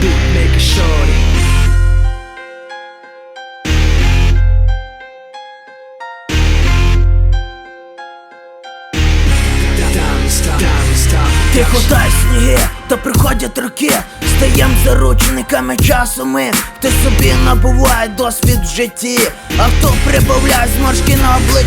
bootmaker shorty. Тихо та сніги, та приходять роки, стаєм заручниками часу ми. Ти собі набуває досвід в житті, а хто прибавляє зморшки на обличчя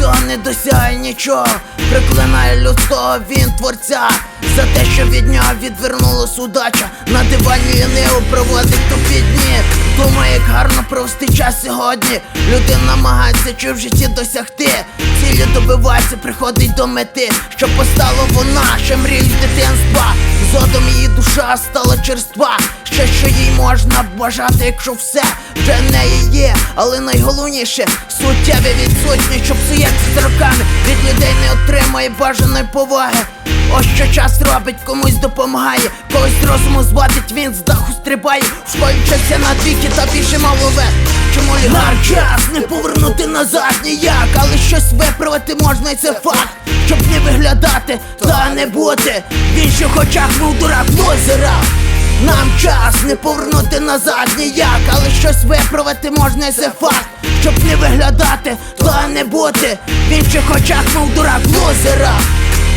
та не досягає нічого. Приклинає людського він творця. За те, що від нього відвернулась удача. На дивані ліниво проводить тупі дні. Думає, як гарно провести час сьогодні. Людина намагається чи в житті досягти. Цілі добивається, приходить до мети. Що постала вона, ще мріє дитинства. Згодом її душа стала черства. Ще що їй можна бажати, якщо все вже в неї є. Але найголовніше суттєві відсутні, що роками Від людей не отримує бажаної поваги Ось що час робить, комусь допомагає, когось розуму зводить, він з даху стрибає, в на двійки та більше малове. Чому лігар час не повернути назад ніяк, але щось виправити можна, і це факт, щоб не виглядати та не бути. В інших очах був дурак лозера. Нам час не повернути назад ніяк, але щось виправити можна, і це факт, щоб не виглядати то не бути. В інших очах мов дурак лозера.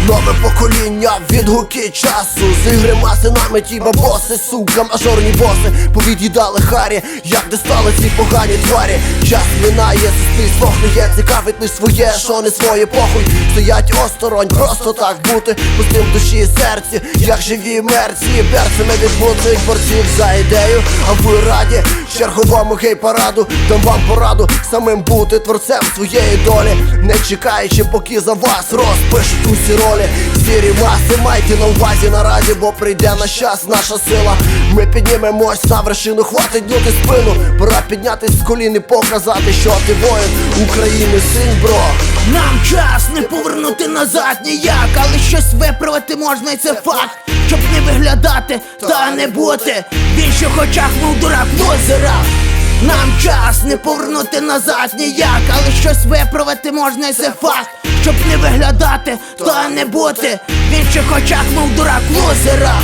Нове покоління, відгуки часу. З ігри маси нами ті бабоси, сука, мажорні боси. Повід'їдали харі, як де стали ці погані тварі. Час минає, суспільство гниє, цікавить не своє, що не своє похуй. Стоять осторонь, просто так бути Пустим душі і серці, як живі мерці Берцями відбутих борців за ідею. А ви раді черговому гей-параду Дам вам пораду самим бути творцем своєї долі. Не чекаючи, поки за вас розпишуть усі ролі Сірі маси майте на увазі наразі, бо прийде на час наша сила. Ми піднімемось на вершину, хватить гнути спину. Пора піднятись з колін і показати, що ти воїн України, син, бро. Нам час не повернути назад ніяк, але щось виправити можна, і це факт, щоб не виглядати та не бути. В інших очах мов дурак лозера. Нам час не повернути назад ніяк, але щось виправити можна, і це факт, щоб не виглядати та не бути. В інших очах мов дурак лозера.